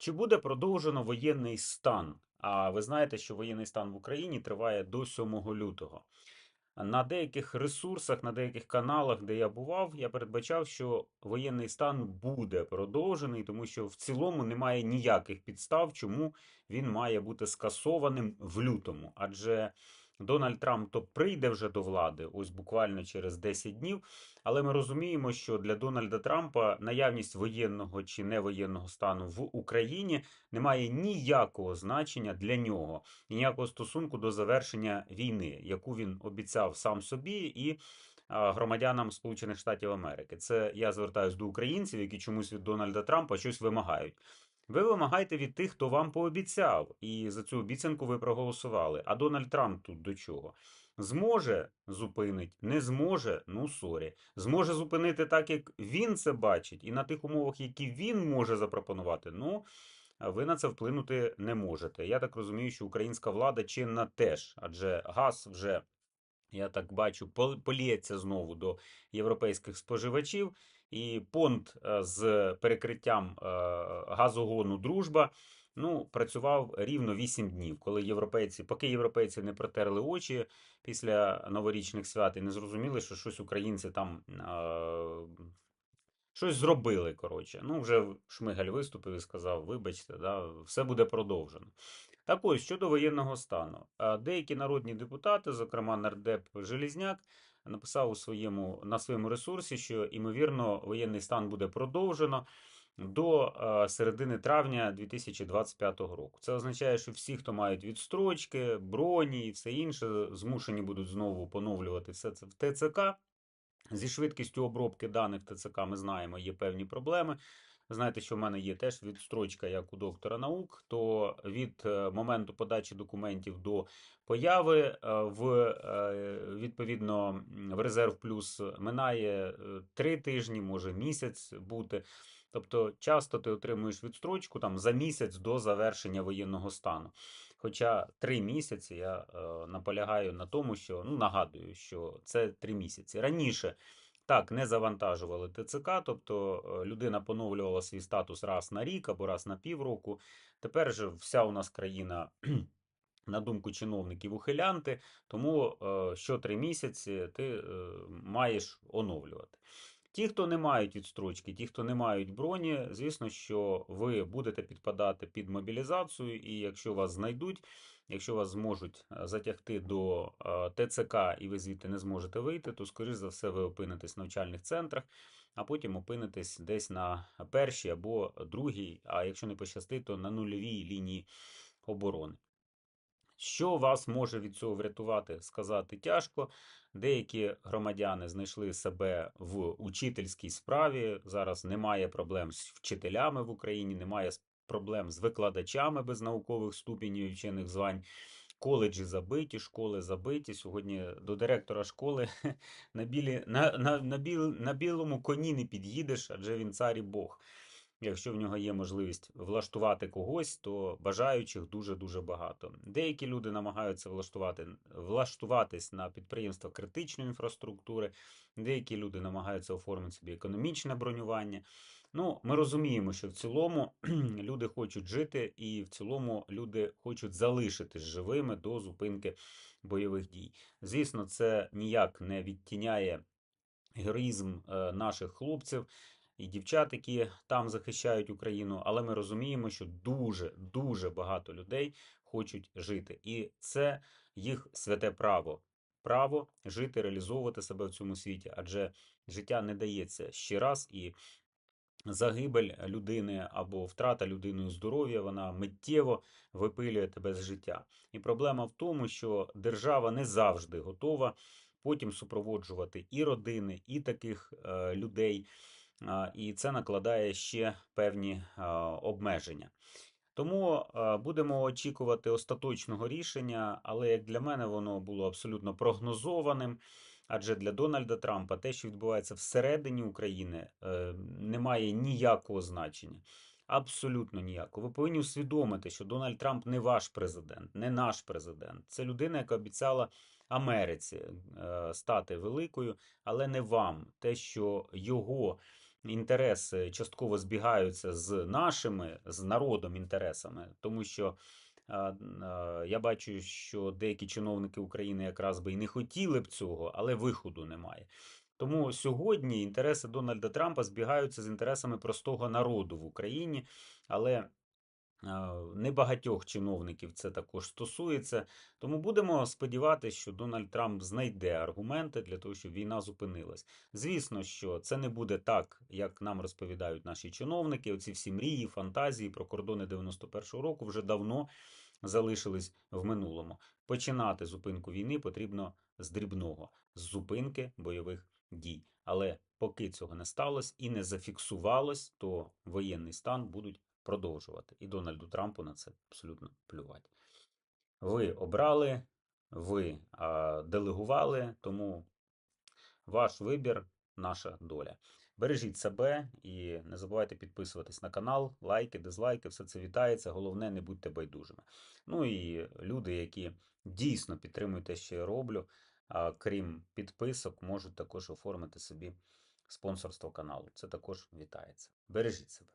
Чи буде продовжено воєнний стан? А ви знаєте, що воєнний стан в Україні триває до 7 лютого. На деяких ресурсах, на деяких каналах, де я бував, я передбачав, що воєнний стан буде продовжений, тому що в цілому немає ніяких підстав, чому він має бути скасованим в лютому. Адже Дональд Трамп то прийде вже до влади, ось буквально через 10 днів. Але ми розуміємо, що для Дональда Трампа наявність воєнного чи невоєнного стану в Україні не має ніякого значення для нього, ніякого стосунку до завершення війни, яку він обіцяв сам собі і громадянам Сполучених Штатів Америки. Це я звертаюся до українців, які чомусь від Дональда Трампа щось вимагають. Ви вимагаєте від тих, хто вам пообіцяв, і за цю обіцянку ви проголосували. А Дональд Трамп тут до чого? Зможе зупинить, не зможе, ну сорі. Зможе зупинити так, як він це бачить, і на тих умовах, які він може запропонувати. Ну, ви на це вплинути не можете. Я так розумію, що українська влада чинна теж, адже газ вже. Я так бачу, поліється знову до європейських споживачів, і понт е, з перекриттям е, газогону Дружба ну, працював рівно 8 днів, коли європейці, поки європейці не протерли очі після новорічних свят і не зрозуміли, що щось українці там е, щось зробили. Коротше. Ну, вже Шмигаль виступив і сказав: вибачте, да, все буде продовжено. Так ось, щодо воєнного стану, деякі народні депутати, зокрема нардеп Желізняк, написав у своєму, на своєму ресурсі, що ймовірно воєнний стан буде продовжено до середини травня 2025 року. Це означає, що всі, хто мають відстрочки, броні і все інше, змушені будуть знову поновлювати все це в ТЦК. Зі швидкістю обробки даних ТЦК ми знаємо, є певні проблеми. Знаєте, що в мене є теж відстрочка, як у доктора наук, то від е, моменту подачі документів до появи е, в е, відповідно в резерв плюс минає три тижні, може місяць бути. Тобто часто ти отримуєш відстрочку там за місяць до завершення воєнного стану. Хоча три місяці я наполягаю на тому, що ну нагадую, що це три місяці. Раніше так не завантажували ТЦК, тобто е, людина поновлювала свій статус раз на рік або раз на півроку. Тепер же вся у нас країна. На думку чиновників ухилянти, тому е, що три місяці ти е, маєш оновлювати. Ті, хто не мають відстрочки, ті, хто не мають броні, звісно, що ви будете підпадати під мобілізацію, і якщо вас знайдуть, якщо вас зможуть е, затягти до е, ТЦК і ви звідти не зможете вийти, то, скоріш за все, ви опинитесь в навчальних центрах, а потім опинитесь десь на першій або другій, а якщо не пощастить, то на нульовій лінії оборони. Що вас може від цього врятувати, сказати тяжко. Деякі громадяни знайшли себе в учительській справі. Зараз немає проблем з вчителями в Україні, немає проблем з викладачами без наукових ступенів і вчених звань. Коледжі забиті, школи забиті. Сьогодні до директора школи на, білі, на, на, на, біл, на білому коні не під'їдеш, адже він цар і Бог. Якщо в нього є можливість влаштувати когось, то бажаючих дуже-дуже багато. Деякі люди намагаються влаштувати, влаштуватись на підприємства критичної інфраструктури, деякі люди намагаються оформити собі економічне бронювання. Ну, ми розуміємо, що в цілому люди хочуть жити, і в цілому люди хочуть залишитись живими до зупинки бойових дій. Звісно, це ніяк не відтіняє героїзм е, наших хлопців і дівчат, які там захищають Україну, але ми розуміємо, що дуже дуже багато людей хочуть жити, і це їх святе право. Право жити, реалізовувати себе в цьому світі, адже життя не дається ще раз, і загибель людини або втрата людиною здоров'я, вона миттєво випилює тебе з життя. І проблема в тому, що держава не завжди готова потім супроводжувати і родини, і таких е, людей, і це накладає ще певні обмеження. Тому будемо очікувати остаточного рішення, але як для мене воно було абсолютно прогнозованим. Адже для Дональда Трампа те, що відбувається всередині України, е, не має ніякого значення. Абсолютно ніякого. Ви повинні усвідомити, що Дональд Трамп не ваш президент, не наш президент. Це людина, яка обіцяла Америці е, стати великою, але не вам. Те, що його інтереси частково збігаються з нашими, з народом інтересами, тому що а, н- я бачу, що деякі чиновники України якраз би і не хотіли б цього, але виходу немає. Тому сьогодні інтереси Дональда Трампа збігаються з інтересами простого народу в Україні, але небагатьох чиновників це також стосується. Тому будемо сподіватися, що Дональд Трамп знайде аргументи для того, щоб війна зупинилась. Звісно, що це не буде так, як нам розповідають наші чиновники. Оці всі мрії, фантазії про кордони 91-го року вже давно залишились в минулому. Починати зупинку війни потрібно з дрібного, з зупинки бойових дій. Але поки цього не сталося і не зафіксувалось, то воєнний стан будуть продовжувати. І Дональду Трампу на це абсолютно плювати. Ви обрали, ви а, делегували, тому ваш вибір, наша доля. Бережіть себе і не забувайте підписуватись на канал, лайки, дизлайки, все це вітається. Головне, не будьте байдужими. Ну і люди, які дійсно підтримують те, що я роблю, а, крім підписок, можуть також оформити собі спонсорство каналу. Це також вітається. Бережіть себе.